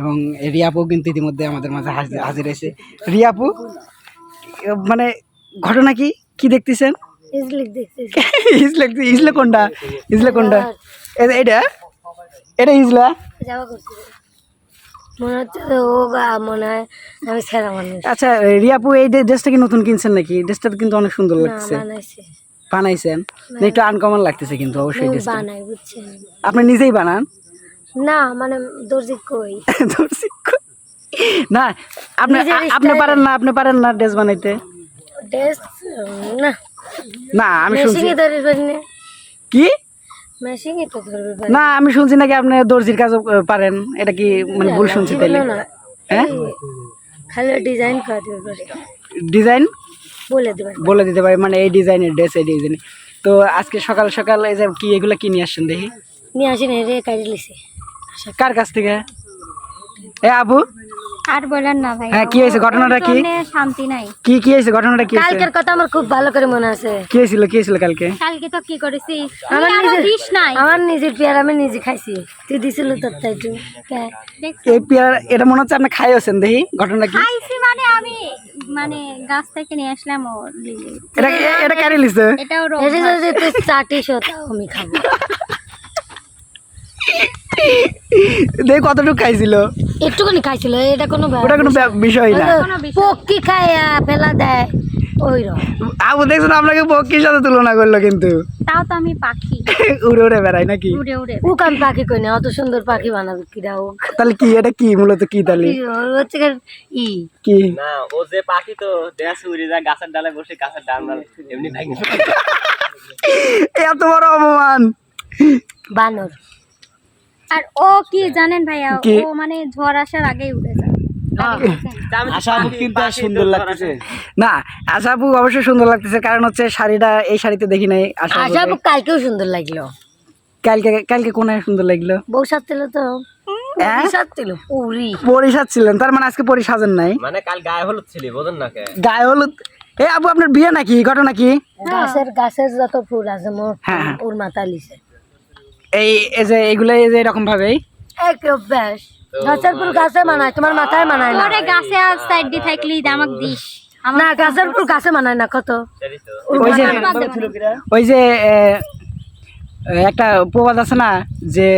এবং রিয়াপু কিন্তু ইতিমধ্যে আমাদের মাঝে হাজির হয়েছে। রিয়াপু মানে ঘটনা কি? কি দেখতেছেন? ইজলিক দেখতেছি। ইজলে ইজলে কোনটা? ইজলে কোনটা? এটা? এটা ইজলা মনে হচ্ছে ও মনে হয় আমি মানুষ। আচ্ছা রিয়াপু এই ড্রেসটা কি নতুন কিনছেন নাকি? ড্রেসটা কিন্তু অনেক সুন্দর লাগছে বানাইছেন? একটু আনকমন লাগতেছে কিন্তু অবশ্যই আপনি নিজেই বানান? না মানে দর্জি কই? কই। না আপনি আপনি পারেন না আপনি পারেন না ড্রেস বানাইতে। ড্রেস না। না আমি শুনছি। কি? না আমি শুনছি নাকি আপনি দর্জির কাজও আহ, পারেন। এটা কি মানে ভুল শুনছি তাইলে। না। হ্যাঁ? খালি ডিজাইন করে দিতে ডিজাইন? বলে দেবে। বলে দিতে পারি মানে এই ডিজাইনের ড্রেস এই ডিজাইনের। তো আজকে সকাল সকাল এই যে কি এগুলো কি নিয়ে আসছেন দেখি? নিয়ে আসি না রে কাটি লিছে কার কাছ থেকে? এ আবু? আর বলেন না ভাই। হ্যাঁ কি হয়েছে? ঘটনাটা কি? শান্তি নাই। কি কি হয়েছে? ঘটনাটা কি কালকের কথা আমার খুব ভালো করে মনে আছে। কি হয়েছিল কি হয়েছিল কালকে? কালকে তো কি করেছি? আমার নিজের- দিস নাই। আমার নিজের পেয়ার আমি নিজে খাইছি। তুই দিছিল তোর তাই তুই এই পেয়ারা এটা মনে হচ্ছে আপনি খাইয়েছেন দেখি ঘটনা কি? খাইছি মানে আমি মানে গাছ থেকে নিয়ে আসলাম ও এটা এটা কারি লিছে? এটাও রোগ এটা যদি তুই চাটিস তাও আমি খাব। দেখি কতটুকু খাইছিল? একটুখানি খাইছিল এটা কোনো ওটা কোনো বিষয় না। পক্ষি খায় ফেলা দেয় আপনাকে পক্ষীর সাথে তুলনা করল কিন্তু। তাও তো আমি পাখি। উড়ে উড়ে বেড়াই নাকি? উড়ে উড়ে। ও পাখি কই না অত সুন্দর পাখি বানাবে ও। তাহলে কি এটা কি মূলত কি তাহলে? হচ্ছে ই। কি? না ও যে পাখি তো দেশ উড়ে যায় গাছের ডালে বসে গাছের ডাল ডাল এমনি ভাঙে। এত বড় অপমান। বানর। আর ও কি জানেন ভাইয়া ও মানে ঝড় আসার আগেই উড়ে যায়। সুন্দর লাগতেছে। না আশাপু অবশ্যই সুন্দর লাগতেছে কারণ হচ্ছে শাড়িটা এই শাড়িতে দেখি নাই আশা আশা কালকেও সুন্দর লাগল। কালকে কালকে কোন সুন্দর লাগল? বউ সাজছিল তো। হ্যাঁ? পুরি সাজছিল পুরি। পরি সাজছিলেন তার মানে আজকে পরি সাজেন নাই। মানে কাল গায়ে হলুদ ছিলি বোঝেন না গায়ে হলুদ? এ আবু আপনার বিয়ে নাকি ঘটনা কি? গাছের গাছের যত ফুল আছে মোর হ্যাঁ, হ্যাঁ। ওর মাথা লিছে। এই যে এগুলো এই যে এরকম ভাবেই? এক অভ্যাস। গাছের ফুল গাছে মানায় তোমার মাথায় মানায় না। গাছে সাইড দিয়ে থাকলি আমাক দিস। না গাছের ফুল গাছে মানায় না কত? ওই যে ওই যে একটা প্রবাদ আছে না যে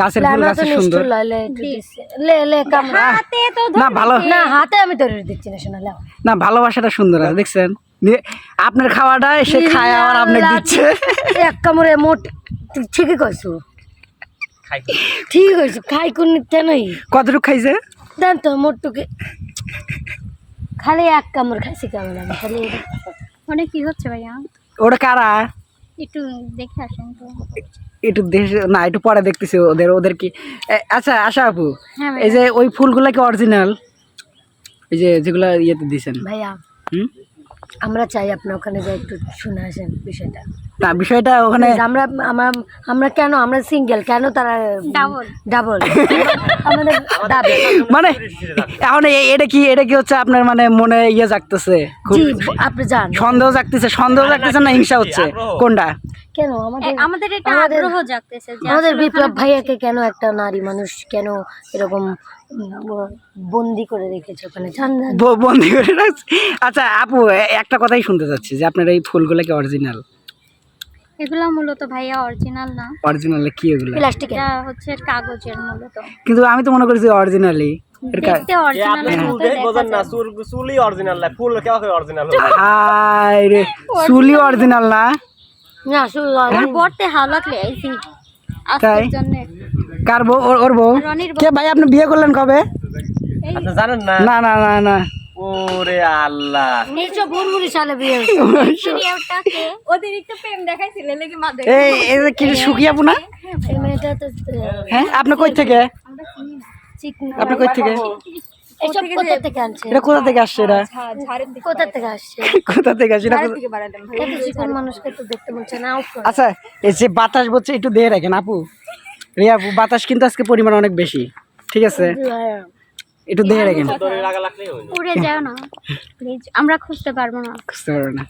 গাছের ফুল গাছের সুন্দর। লে লে হাতে তো না ভালো না হাতে আমি ধরে দিচ্ছি না শোনা লাও। না ভালোবাসাটা সুন্দর আছে দেখছেন আপনার খাওয়াটা সে খায় আবার আপনাকে দিচ্ছে। এক কামড়ে মোট তুই ঠিকই কইছো। খাই ঠিক কইছো খাই কোন নিতে নাই। কতটুকু খাইছে? দেন তো মোটটুকে খালি এক কামড় খাইছি কেমন আমি খালি। অনেক কি হচ্ছে ভাইয়া? ওটা কারা? একটু দেখে আসেন তো। একটু দেশ না একটু পরে দেখতেছি ওদের ওদের কি। আচ্ছা আশা আপু হ্যাঁ এই যে ওই ফুলগুলা কি অরিজিনাল এই যে যেগুলা ইয়েতে দিছেন। ভাইয়া হুম? আমরা চাই আপনি ওখানে যাই একটু শুনে আসেন বিষয়টা। না বিষয়টা ওখানে আমরা আমরা আমরা কেন আমরা সিঙ্গেল কেন তারা ডাবল ডাবল আমাদের মানে এখন এটা কি এটা কি হচ্ছে আপনার মানে মনে ইয়ে জাগতেছে? জি আপনি যান সন্দেহ জাগতেছে সন্দেহ জাগতেছে না হিংসা হচ্ছে? কোনটা? কেন? আমাদের আমাদের এটা আগ্রহ জাগতেছে আমাদের বিপ্লব ভাইয়াকে কেন একটা নারী মানুষ কেন এরকম বন্দি করে রেখেছে ওখানে? জান জান। বন্দি করে রাখছে? আচ্ছা আপু একটা কথাই শুনতে চাচ্ছি যে আপনার এই ফুলগুলো কি অরিজিনাল এগুলা মূলত ভাইয়া অরিজিনাল না। অরিজিনাল কি এগুলো? প্লাস্টিকের এটা হচ্ছে কাগজের মূলত। কিন্তু আমি তো মনে করছি অরিজিনালি দেখতে না চুল চুলই অরিজিনাল না ফুল কেউ অরিজিনাল হায় রে অরিজিনাল না। না? আসলে? পড়তে ভালো লাগলে আইছি তাই? কার বউ? ওর- বউ? কে ভাই আপনি বিয়ে করলেন কবে? আপনি জানেন না না না না। ওরে আল্লাহ। এইসব বুড়বুড়ি সালে বিয়ে হয়েছে। অতিরিক্ত প্রেম দেখাইছিলে লেগে মাদে এই কি শুকিয়ে আপু না? এই মেয়েটা তো হ্যাঁ আপনি কই থেকে? আপনি কই থেকে? এসব কোথা থেকে আনছে এটা কোথা থেকে আসছে এটা কোথা থেকে আসছে? কোথা থেকে আসছে? এটা কোথা- এত চিকন মানুষকে তো দেখতে না আচ্ছা এই যে বাতাস বলছে একটু দিয়ে রাখেন আপু। রিয়া আপু বাতাস কিন্তু আজকে পরিমাণ অনেক বেশি। ঠিক আছে? একটু দেখে রাখেন উড়ে যাও না। প্লিজ আমরা খুঁজতে পারব না। খুঁজতে পারব না।